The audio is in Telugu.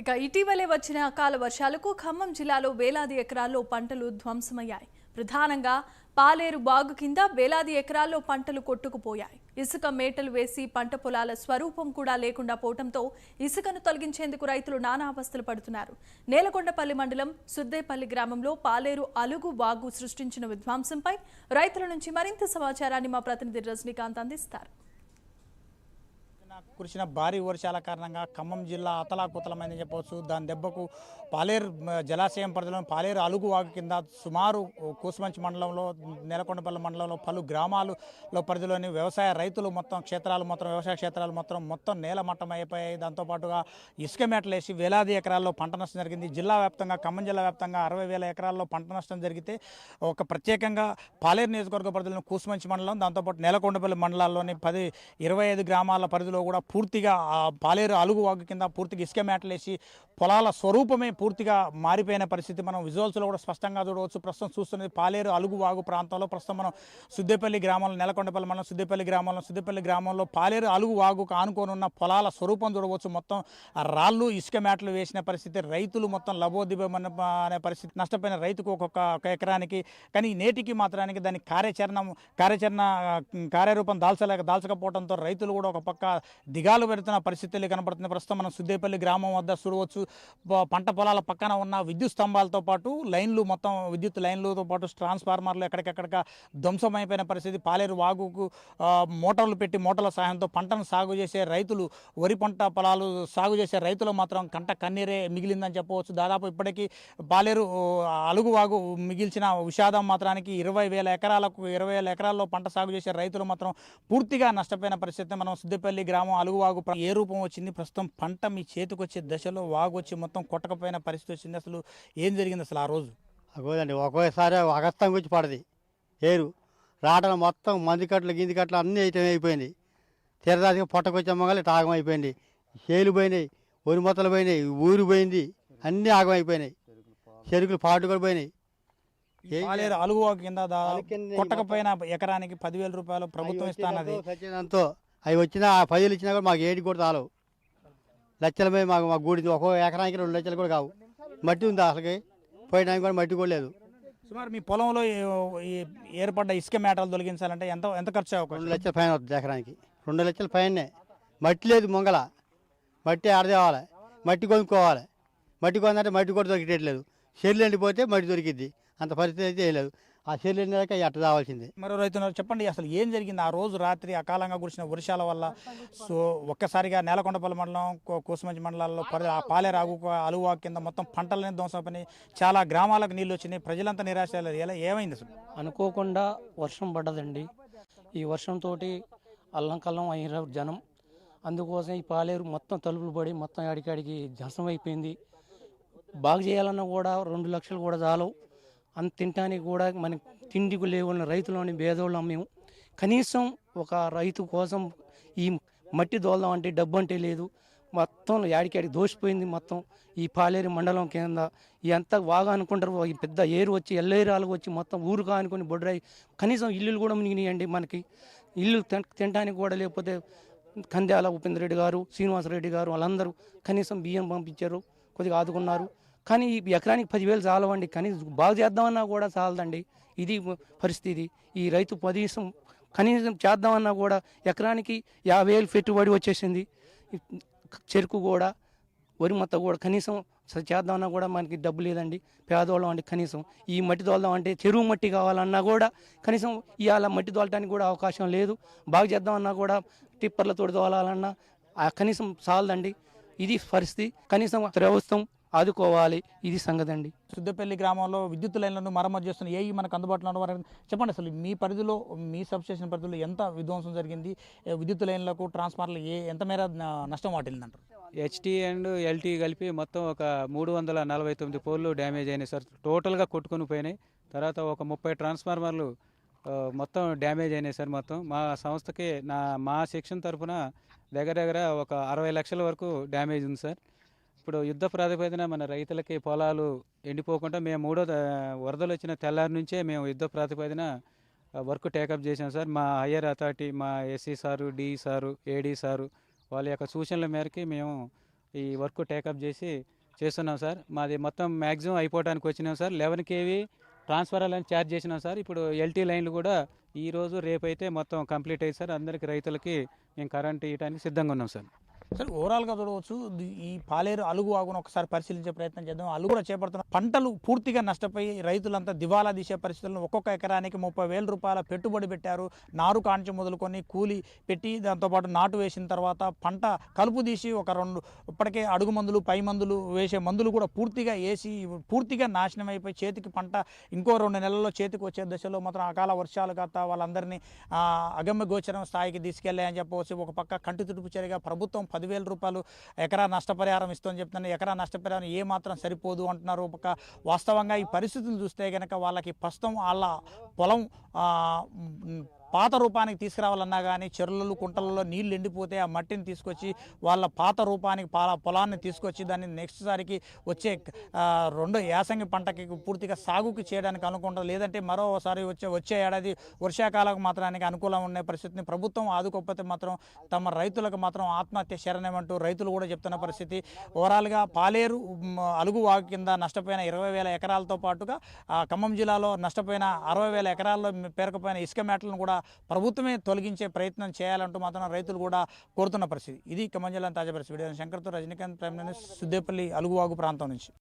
ఇక ఇటీవలే వచ్చిన అకాల వర్షాలకు ఖమ్మం జిల్లాలో వేలాది ఎకరాల్లో పంటలు ధ్వంసమయ్యాయి. ప్రధానంగా పాలేరు బాగు కింద వేలాది ఎకరాల్లో పంటలు కొట్టుకుపోయాయి. ఇసుక మేటలు వేసి పంట పొలాల స్వరూపం కూడా లేకుండా పోవడంతో ఇసుకను తొలగించేందుకు రైతులు నానా అవస్థలు పడుతున్నారు. నేలకొండపల్లి మండలం సుద్దేపల్లి గ్రామంలో పాలేరు అలుగు బాగు సృష్టించిన విధ్వంసంపై రైతుల నుంచి మరింత సమాచారాన్ని మా ప్రతినిధి రజనీకాంత్ అందిస్తారు. కురిసిన భారీ వర్షాల కారణంగా ఖమ్మం జిల్లా అతలాకుతలమైందని చెప్పవచ్చు. దాని దెబ్బకు పాలేరు జలాశయం పరిధిలోని పాలేరు అలుగు వాగు కింద సుమారు కూసుమంచి మండలంలో నెలకొండపల్లి మండలంలో పలు గ్రామాలలో పరిధిలోని వ్యవసాయ రైతులు మొత్తం క్షేత్రాలు మొత్తం వ్యవసాయ క్షేత్రాలు మొత్తం మొత్తం నేలమట్టం అయిపోయాయి దాంతోపాటుగా ఇసుక మేటలేసి వేలాది ఎకరాల్లో పంట నష్టం జరిగింది. జిల్లా వ్యాప్తంగా ఖమ్మం జిల్లా వ్యాప్తంగా అరవై వేల ఎకరాల్లో పంట నష్టం జరిగితే ఒక ప్రత్యేకంగా పాలేరు నియోజకవర్గ పరిధిలోని కూసుమంచి మండలం దాంతోపాటు నెలకొండపల్లి మండలాల్లోని పది ఇరవై ఐదు గ్రామాల పరిధిలో కూడా పూర్తిగా పాలేరు అలుగు వాగు కింద పూర్తిగా ఇసుక మేటలేసి పొలాల స్వరూపమే పూర్తిగా మారిపోయిన పరిస్థితి. మనం విజువల్స్లో కూడా స్పష్టంగా చూడవచ్చు. ప్రస్తుతం చూస్తున్నది పాలేరు అలుగు వాగు ప్రాంతంలో ప్రస్తుతం మనం సుద్దేపల్లి గ్రామంలో నెలకొండపల్లి మనం సుద్దేపల్లి గ్రామంలో సుద్దేపల్లి గ్రామంలో పాలేరు అలుగు వాగుకు ఆనుకొని ఉన్న పొలాల స్వరూపం చూడవచ్చు. మొత్తం రాళ్ళు ఇసుక మేటలు వేసిన పరిస్థితి రైతులు మొత్తం లబోదిబం అనే పరిస్థితి నష్టపోయిన రైతుకు ఒక్కొక్క ఒక ఎకరానికి కానీ నేటికి మాత్రానికి దాని కార్యాచరణ కార్యాచరణ కార్యరూపం దాల్చలేక దాల్చకపోవడంతో రైతులు కూడా ఒక పక్క దిగాలు పెడుతున్న పరిస్థితులు కనబడుతున్నాయి ప్రస్తుతం మనం సుద్దేపల్లి గ్రామం వద్ద చూడవచ్చు. పంట పొలాల పక్కన ఉన్న విద్యుత్ స్తంభాలతో పాటు లైన్లు మొత్తం విద్యుత్ లైన్లతో పాటు ట్రాన్స్ఫార్మర్లు ఎక్కడికెక్కడ ధ్వంసమైపోయిన పరిస్థితి. పాలేరు వాగుకు మోటార్లు పెట్టి మోటార్ల సహాయంతో పంటను సాగు చేసే రైతులు వరి పంట పొలాలు సాగు చేసే రైతులు మాత్రం కంట కన్నీరే మిగిలిందని చెప్పవచ్చు. దాదాపు ఇప్పటికీ పాలేరు అలుగువాగు అలుగు వాగు మిగిల్చిన విషాదం మాత్రానికి ఇరవై వేల ఎకరాలకు ఇరవై వేల ఎకరాల్లో పంట సాగు చేసే రైతులు మాత్రం పూర్తిగా నష్టపోయిన పరిస్థితి మనం సిద్దిపల్లి గ్రామం అలుగు వాగు ప్ర- ఏ రూపం వచ్చింది? ప్రస్తుతం పంట మీ చేతికి వచ్చే దశలో వాగు వచ్చి మొత్తం కొట్టకపోయిన పరిస్థితి వచ్చింది. అసలు ఏం జరిగింది అసలు ఆ రోజు? అగోదండి ఒక్కోసారి అగస్తం వచ్చి పడది. ఏరు రాటలు మొత్తం మంది కట్టలు గింది కట్టలు అన్నీ ఐటమ్ అయిపోయింది. తీరదాసిగా పొట్టకొచ్చే మొగలు ఆగం అయిపోయింది. చేలు పోయినాయి ఒరి మొత్తలు పోయినాయి ఊరు పోయింది అన్నీ ఆగం అయిపోయినాయి. చెరుకులు పాటు కూడా పోయినాయి. అలుగు కింద కొట్టకపోయిన ఎకరానికి పదివేల రూపాయలు ప్రభుత్వం ఇస్తానది. అవి వచ్చినా ఆ పదిలు ఇచ్చినా కూడా మాకు ఏడి కూడా చాలవు లక్షల పోయి మాకు మా గూడి ఒక్కో ఎకరానికి రెండు లక్షలు కూడా కావు. మట్టి ఉంది అసలుకి. పోయడానికి కూడా మట్టి కూడా లేదు. సుమారు మీ పొలంలో ఏర్పడ్డ ఇసుక మేటలు తొలగించాలంటే ఎంత ఎంత ఖర్చు అవకాశం? రెండు లక్షల పైన వస్తుంది ఎకరానికి. రెండు లక్షల పైనే మట్టి లేదు ముంగల. మట్టి ఆడదేవాలి మట్టి కొనుక్కోవాలి. మట్టి కొనంటే మట్టి కూడా దొరికేటట్లేదు. చెల్లు ఎండిపోతే మట్టి దొరికిద్ది. అంత పరిస్థితి అయితే ఏం లేదు. ఆ చెల్లు ఎండినాక అట్ట రావాల్సిందే. మరో రైతున్నారు చెప్పండి అసలు ఏం జరిగింది? ఆ రోజు రాత్రి అకాలంగా కురిసిన వర్షాల వల్ల సో ఒక్కసారిగా నేలకొండపల్లి మండలం కూసుమంచి మండలాల్లో పరి- ఆ పాలేరాగు అలువా కింద మొత్తం పంటలనే ధ్వంసమైనాయి చాలా గ్రామాలకు నీళ్ళు వచ్చినాయి. ప్రజలంతా నిరాశ ఏమైంది అసలు? అనుకోకుండా వర్షం పడ్డదండి. ఈ వర్షంతో అల్లం కల్లం అయినారు జనం అందుకోసం ఈ పాలేరు మొత్తం తలుపులు పడి మొత్తం ఆడికాడికి జసం అయిపోయింది. బాగు చేయాలన్నా కూడా రెండు లక్షలు కూడా చాలవు. అంత తినటానికి కూడా మనకి తిండికి లేవున్న రైతులోని భేదోళ్ళం మేము. కనీసం ఒక రైతు కోసం ఈ మట్టి దోల్దాం అంటే డబ్బు అంటే లేదు. మొత్తం యాడికాడికి దోషిపోయింది మొత్తం. ఈ పాలేరు మండలం కింద ఎంత బాగా అనుకుంటారు ఈ పెద్ద ఏరు వచ్చి ఎల్లేరాలు వచ్చి మొత్తం ఊరు కానుకొని బొడ్రాయి. కనీసం ఇల్లులు కూడా మునిగినాయండి మనకి. ఇల్లు తిన- తినడానికి కూడా లేకపోతే కంద్యాల ఉపేంద్ర రెడ్డి గారు శ్రీనివాసరెడ్డి గారు వాళ్ళందరూ కనీసం బియ్యం పంపించారు కొద్దిగా ఆదుకున్నారు. కానీ ఈ ఎకరానికి పదివేలు చాలవండి. కనీసం బాగు చేద్దామన్నా కూడా చాలదండి. ఇది పరిస్థితి. ఈ రైతు కనీసం కనీసం చేద్దామన్నా కూడా ఎకరానికి యాభై వేలు పెట్టుబడి వచ్చేసింది. చెరుకు కూడా వరి మొత్త కూడా కనీసం చేద్దామన్నా కూడా మనకి డబ్బు లేదండి. పేదవాళ్ళం అంటే కనీసం. ఈ మట్టి తోలదాం అంటే చెరువు మట్టి కావాలన్నా కూడా కనీసం ఇవాళ మట్టి తోలటానికి కూడా అవకాశం లేదు. బాగు చేద్దామన్నా కూడా టిప్పర్లతో తోలాలన్నా కనీసం చాలదండి. ఇది పరిస్థితి. కనీసం ప్రభుత్వం ఆదుకోవాలి. ఇది సంగతి అండి సుద్దపల్లి గ్రామంలో విద్యుత్ లైన్లను మరమ్మతు చేస్తున్న ఏఈ మనకు అందుబాటులో ఉన్న వారు చెప్పండి అసలు మీ పరిధిలో మీ సబ్స్టేషన్ పరిధిలో ఎంత విధ్వంసం జరిగింది? విద్యుత్ లైన్లకు ట్రాన్స్ఫార్మర్లు ఏ ఎంత మేర నష్టం వాటిల్లిందంటారు? హెచ్టీ అండ్ ఎల్టీ కలిపి మొత్తం ఒక మూడు వందల నలభై తొమ్మిది పోల్లు డ్యామేజ్ అయినాయి సార్. టోటల్గా కొట్టుకుని పోయినాయి. తర్వాత ఒక ముప్పై ట్రాన్స్ఫార్మర్లు మొత్తం డ్యామేజ్ అయినాయి సార్ మొత్తం. మా సంస్థకి నా మా సెక్షన్ తరఫున దగ్గర దగ్గర ఒక అరవై లక్షల వరకు డ్యామేజ్ ఉంది సార్. ఇప్పుడు యుద్ధ ప్రాతిపదికన మన రైతులకి పొలాలు ఎండిపోకుండా మేము మూడో వరదలు వచ్చిన తెల్లారి నుంచే మేము యుద్ధ ప్రాతిపదికన వర్క్ టేకప్ చేసాం సార్. మా హయ్యర్ అథారిటీ మా SE sir D sir AD sir వాళ్ళ యొక్క సూచనల మేరకి మేము ఈ వర్క్ టేకప్ చేసి చేస్తున్నాం సార్. మాది మొత్తం మ్యాక్సిమం అయిపోవడానికి వచ్చినాం సార్. లెవెన్ కేవీ ట్రాన్స్ఫర్ అని ఛార్జ్ చేసినాం సార్. ఇప్పుడు ఎల్టీ లైన్లు కూడా ఈరోజు రేపైతే రేపు అయితే మొత్తం కంప్లీట్ అయ్యి సార్. అందరికీ రైతులకి మేము కరెంట్ ఇవ్వడానికి సిద్ధంగా ఉన్నాం సార్. సరే ఓవరాల్గా చూడవచ్చు ఈ పాలేరు అలుగు ఆగును ఒకసారి పరిశీలించే ప్రయత్నం చేద్దాం. అలుగు కూడా చేపడుతున్న పంటలు పూర్తిగా నష్టపోయి రైతులంతా దివాలా తీసే పరిస్థితులను ఒక్కొక్క ఎకరానికి ముప్పై వేల రూపాయల పెట్టుబడి పెట్టారు. నారు కాంచి మొదలుకొని కూలి పెట్టి దాంతోపాటు నాటు వేసిన తర్వాత పంట కలుపు తీసి ఒక రెండు ఇప్పటికే అడుగు మందులు పై మందులు వేసే మందులు కూడా పూర్తిగా వేసి పూర్తిగా నాశనం అయిపోయి చేతికి పంట ఇంకో రెండు నెలల్లో చేతికి వచ్చే దశలో మాత్రం అకాల వర్షాలు గత వాళ్ళందరినీ అగమ్య గోచరం స్థాయికి తీసుకెళ్ళాయని చెప్పవచ్చు. ఒక పక్క కంటి తుడుపు చర్యగా ప్రభుత్వం పదివేల రూపాయలు ఎకరా నష్టపరిహారం ఇస్తుందని చెప్తున్నారు. ఎకరా నష్టపరిహారం ఏ మాత్రం సరిపోదు అంటున్నారు. ఒక వాస్తవంగా ఈ పరిస్థితులు చూస్తే కనుక వాళ్ళకి ప్రస్తుతం వాళ్ళ పొలం పాత రూపానికి తీసుకురావాలన్నా కానీ చెరువులు కుంటలలో నీళ్ళు ఎండిపోతే ఆ మట్టిని తీసుకొచ్చి వాళ్ళ పాత రూపానికి పాల పొలాన్ని తీసుకొచ్చి దాన్ని నెక్స్ట్ సారికి వచ్చే రెండో యాసంగి పంటకి పూర్తిగా సాగుకి చేయడానికి అనుకుంటారు లేదంటే మరోసారి వచ్చే వచ్చే ఏడాది వర్షాకాలకు మాత్రానికి అనుకూలం ఉండే పరిస్థితిని ప్రభుత్వం ఆదుకోకపోతే మాత్రం తమ రైతులకు మాత్రం ఆత్మహత్య శరణమంటూ రైతులు కూడా చెప్తున్న పరిస్థితి. ఓవరాల్గా పాలేరు అలుగు వాగు కింద నష్టపోయిన ఇరవై వేల ఎకరాలతో పాటుగా ఆ, ఖమ్మం జిల్లాలో నష్టపోయిన అరవై వేల ఎకరాల్లో పేరుకుపోయిన ఇసుక మేటలను కూడా ప్రభుత్వమే తొలగించే ప్రయత్నం చేయాలంటూ మాత్రం రైతులు కూడా కోరుతున్న పరిస్థితి. ఇది ఖమ్మం జిల్లా తాజా పరిస్థితి. శంకర్తో రజనీకాంత్ ప్రేమ సుద్దేపల్లి అలుగువాగు ప్రాంతం నుంచి.